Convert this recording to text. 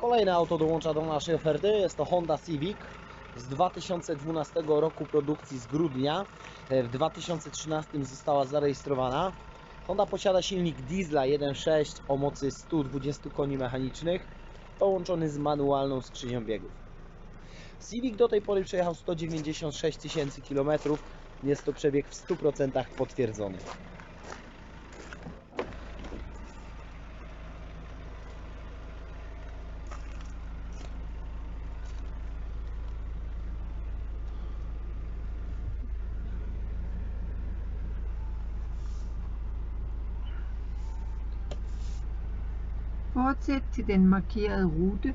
Kolejne auto dołącza do naszej oferty. Jest to Honda Civic z 2012 roku produkcji z grudnia. W 2013 została zarejestrowana. Honda posiada silnik diesla 1.6 o mocy 120 koni mechanicznych połączony z manualną skrzynią biegów. Civic do tej pory przejechał 196 tysięcy km. Jest to przebieg w 100% potwierdzony. Fortsæt til den markerede rute.